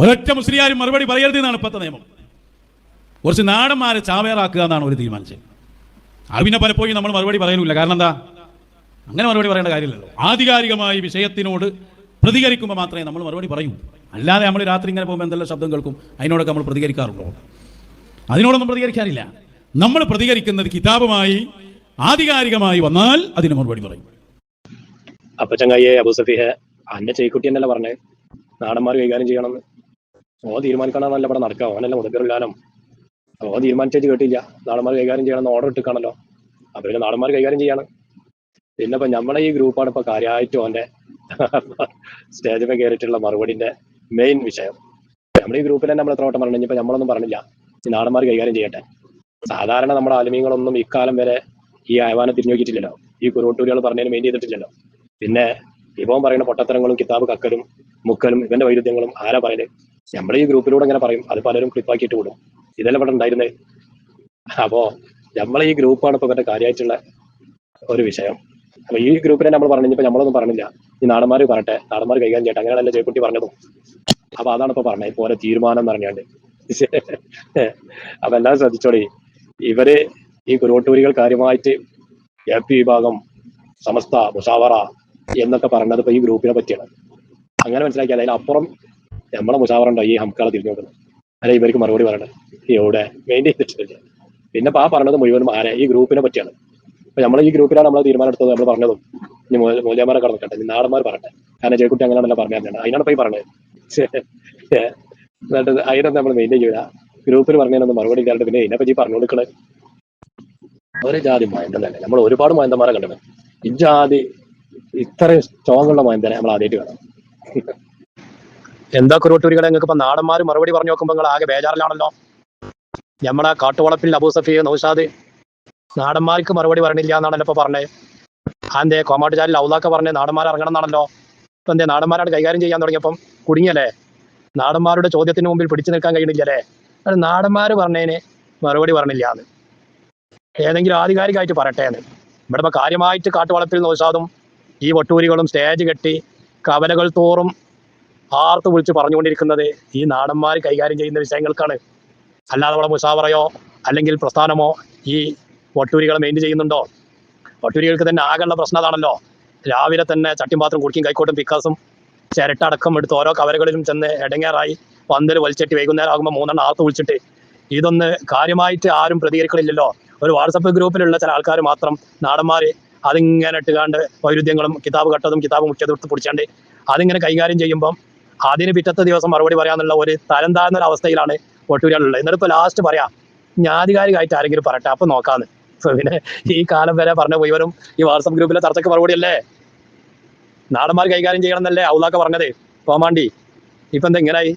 ഒരൊറ്റ മുസ്ലിയാരും മറുപടി പറയരുത് എന്നാണ് ഇപ്പോഴത്തെ നിയമം. കുറച്ച് നാടന്മാരെ ചാവേറാക്കുക എന്നാണ് ഒരു തീരുമാനിച്ചത്. അത് പിന്നെ പലപ്പോഴും നമ്മൾ മറുപടി പറയലില്ല. കാരണം എന്താ? അങ്ങനെ മറുപടി പറയേണ്ട കാര്യമില്ലല്ലോ. ആധികാരികമായി വിഷയത്തിനോട് പ്രതികരിക്കുമ്പോൾ മാത്രമേ നമ്മൾ മറുപടി പറയൂ. അല്ലാതെ നമ്മൾ രാത്രി ഇങ്ങനെ പോകുമ്പോൾ എന്തെല്ലാം ശബ്ദം കേൾക്കും? അതിനോടൊക്കെ നമ്മൾ പ്രതികരിക്കാറുണ്ടോ? അതിനോടൊന്നും പ്രതികരിക്കാറില്ല നമ്മൾ പ്രതികരിക്കുന്നത് കിതാബുമായി ആധികാരികമായി വന്നാൽ അതിന് മറുപടി പറയും. അപ്പൊ ചങ്ങായിയെ അബു അന്നെ ചെയ്ക്കുട്ടി എന്നല്ല പറഞ്ഞേ? നാടന്മാർ കൈകാര്യം ചെയ്യണമെന്ന്. ഓ തീരുമാനിക്കണമെന്നല്ല ഇവിടെ നടക്കുക അവനല്ല മുതക്കറില്ലാനും ഓ തീരുമാനിച്ചു കേട്ടില്ല. നാടന്മാർ കൈകാര്യം ചെയ്യണമെന്ന് ഓർഡർ ഇട്ടിക്കാണല്ലോ അപ്പൊ പിന്നെ നാടന്മാർ കൈകാര്യം ചെയ്യാണ്. പിന്നെ ഇപ്പൊ നമ്മളെ ഈ ഗ്രൂപ്പാണ് ഇപ്പൊ കാര്യമായിട്ട് ഓന്റെ സ്റ്റേജിൽ കയറിയിട്ടുള്ള മറുപടിന്റെ മെയിൻ വിഷയം. നമ്മുടെ ഈ ഗ്രൂപ്പിൽ തന്നെ നമ്മൾ എത്ര വട്ടം പറഞ്ഞു ഇപ്പൊ നമ്മളൊന്നും പറഞ്ഞില്ല. ഈ നാടന്മാർ കൈകാര്യം ചെയ്യട്ടെ. സാധാരണ നമ്മുടെ ആലുമീങ്ങളൊന്നും ഇക്കാലം വരെ ഈ അയവാനെ തിരിഞ്ഞു നോക്കിയിട്ടില്ലല്ലോ ഈ കുറുവട്ടൂരികൾ പറഞ്ഞതിന് മെയിൻ ചെയ്തിട്ടില്ലല്ലോ. പിന്നെ ഇവൻ പറയുന്ന പൊട്ടത്തരങ്ങളും കിതാബ് കക്കലും മുക്കലും ഇവന്റെ വൈരുദ്ധ്യങ്ങളും ആരാ പറയൽ? നമ്മുടെ ഈ ഗ്രൂപ്പിലൂടെ ഇങ്ങനെ പറയും. അത് പലരും ക്ലിപ്പാക്കിയിട്ട് വിടും. ഇതല്ല ഇവിടെ ഉണ്ടായിരുന്നേ? അപ്പോ നമ്മളെ ഈ ഗ്രൂപ്പാണ് ഇപ്പൊ ഇവന്റെ കാര്യമായിട്ടുള്ള ഒരു വിഷയം. അപ്പൊ ഈ ഗ്രൂപ്പിനെ നമ്മൾ പറഞ്ഞിപ്പോ നമ്മളൊന്നും പറഞ്ഞില്ല. ഈ നാടന്മാർ പറട്ടെ നാടന്മാർ കൈകാര്യം ചെയ്യട്ടെ അങ്ങനെയാണല്ലോ ജയക്കുട്ടി പറഞ്ഞതും? അപ്പൊ അതാണ് ഇപ്പൊ പറഞ്ഞത്. ഇപ്പൊ തീരുമാനം പറഞ്ഞാണ്ട്. അപ്പൊ എല്ലാം ശ്രദ്ധിച്ചോളി. ഇവർ ഈ കുരുവട്ടൂരികൾ കാര്യമായിട്ട് എ പി വിഭാഗം സമസ്ത മുഷാവറ എന്നൊക്കെ പറഞ്ഞത് ഇപ്പൊ ഈ ഗ്രൂപ്പിനെ പറ്റിയാണ്. അങ്ങനെ മനസ്സിലാക്കിയാൽ അതിനപ്പുറം നമ്മളെ മുഷാവറുണ്ടോ ഈ ഹംക്കാളെ തിരിഞ്ഞു നോക്കുന്നത്? അല്ലെ ഇവർക്ക് മറുപടി പറയണത് എവിടെ? മെയിൻ ചെയ്തിട്ടില്ല പിന്നെ ആ പറഞ്ഞത് മുഴുവനും ആരെ? ഈ ഗ്രൂപ്പിനെ പറ്റിയാണ്. അപ്പൊ നമ്മൾ ഈ ഗ്രൂപ്പിലാണ് നമ്മൾ തീരുമാനം എടുത്തത് നമ്മൾ പറഞ്ഞതും. ഇനി മൂല- മൂല്യന്മാരെ കടന്നിട്ടെ ഇനി നാടന്മാർ പറട്ടെ കാരണം ജയക്കുട്ടി അങ്ങനെയാണല്ലോ പറഞ്ഞത് അതിനാണ് പോയി പറഞ്ഞത്. എന്നിട്ട് അതിനൊന്നും നമ്മൾ മെയിന്റെയിൻ ചെയ്യൂല. ഗ്രൂപ്പിൽ പറഞ്ഞതിനൊന്നും മറുപടി ഇല്ലാണ്ട് പിന്നെ ഇതിനെ പറ്റി പറഞ്ഞു കൊടുക്കണേ. ഒരു ജാതി മയന്തം തന്നെ നമ്മൾ ഒരുപാട് മയന്തന്മാരെ കണ്ടത് ഇജാതി ഇത്രയും സ്ട്രോങ് ഉള്ള മയന്തനെ നമ്മൾ ആദ്യമായിട്ട് കാണാം. എന്താ കുരുവട്ടൂരികളെ നിങ്ങൾക്ക് ഇപ്പൊ നാടന്മാർ മറുപടി പറഞ്ഞു നോക്കുമ്പോൾ നിങ്ങൾ ആകെ ബേജാറിലാണല്ലോ. നമ്മളെ കാട്ടുവളപ്പിൽ അബൂ സഫി നൗഷാദ് നാടന്മാർക്ക് മറുപടി പറഞ്ഞില്ല എന്നാണല്ലോ ഇപ്പൊ പറഞ്ഞത് അതെന്തേ കോമാട്ടുചാലിൽ ഔലാക്ക പറഞ്ഞ് നാടന്മാർ ഇറങ്ങണം എന്നാണല്ലോ. ഇപ്പൊ എന്തേ നാടന്മാരാണ് കൈകാര്യം ചെയ്യാൻ തുടങ്ങിയപ്പം കുടുങ്ങിയല്ലേ? നാടന്മാരുടെ ചോദ്യത്തിന് മുമ്പിൽ പിടിച്ചു നിൽക്കാൻ കഴിയണില്ലല്ലേ അത് നാടന്മാർ പറഞ്ഞതിന് മറുപടി പറഞ്ഞില്ല എന്ന്. ഏതെങ്കിലും ആധികാരികമായിട്ട് പറയട്ടെ എന്ന്. ഇവിടെ ഇപ്പൊ കാര്യമായിട്ട് കാട്ടുവളപ്പിൽ നൗഷാദും ഈ വട്ടൂരികളും സ്റ്റേജ് കെട്ടി കവലകൾ തോറും ആർത്ത് വിളിച്ച് പറഞ്ഞുകൊണ്ടിരിക്കുന്നത് ഈ നാടന്മാർ കൈകാര്യം ചെയ്യുന്ന വിഷയങ്ങൾക്കാണ്. അല്ലാതെ നമ്മളെ മുഷാവറയോ അല്ലെങ്കിൽ പ്രസ്ഥാനമോ ഈ വട്ടൂരികളെ മെയിന്റ് ചെയ്യുന്നുണ്ടോ? വട്ടൂരികൾക്ക് തന്നെ ആകെയുള്ള പ്രശ്നം അതാണല്ലോ. രാവിലെ തന്നെ ചട്ടിയും പാത്രം കുടിക്കും കൈക്കോട്ടും പിക്കാസും ചിരട്ടടക്കം എടുത്ത് ഓരോ കവലകളിലും ചെന്ന് ഇടങ്ങേറായി പന്തൽ വലിച്ചിട്ട് വൈകുന്നേരം ആകുമ്പോൾ മൂന്നെണ്ണം ആർത്ത് വിളിച്ചിട്ട്. ഇതൊന്ന് കാര്യമായിട്ട് ആരും പ്രതികരിക്കണില്ലല്ലോ. ഒരു വാട്സപ്പ് ഗ്രൂപ്പിലുള്ള ചില ആൾക്കാർ മാത്രം നാടന്മാർ അതിങ്ങനെ ഇട്ടുകാണ്ട് വൈരുദ്ധ്യങ്ങളും കിതാബ് കട്ടതും കിതാബ് മുഖ്യതും എടുത്ത് പിടിച്ചാണ്ട് അതിങ്ങനെ കൈകാര്യം ചെയ്യുമ്പം അതിന് പിറ്റത്തെ ദിവസം മറുപടി പറയാന്നുള്ള ഒരു തരം താഴ്ന്ന ഒരു അവസ്ഥയിലാണ് ഒട്ടൂരികളുള്ളത് എന്നിട്ട് ഇപ്പോൾ ലാസ്റ്റ് പറയാം ഞാധികാരികമായിട്ട് ആരെങ്കിലും പറയട്ടെ അപ്പം നോക്കാന്ന്. പിന്നെ ഈ കാലം വരെ പറഞ്ഞ പോയിവരും ഈ വാട്സപ്പ് ഗ്രൂപ്പിലെ ചർച്ചയ്ക്ക് മറുപടി അല്ലേ നാടന്മാർ കൈകാര്യം ചെയ്യണം എന്നല്ലേ ഔലാക്ക പറഞ്ഞത്? പോമാണ്ടി ഇപ്പൊ എന്താ ഇങ്ങനായി?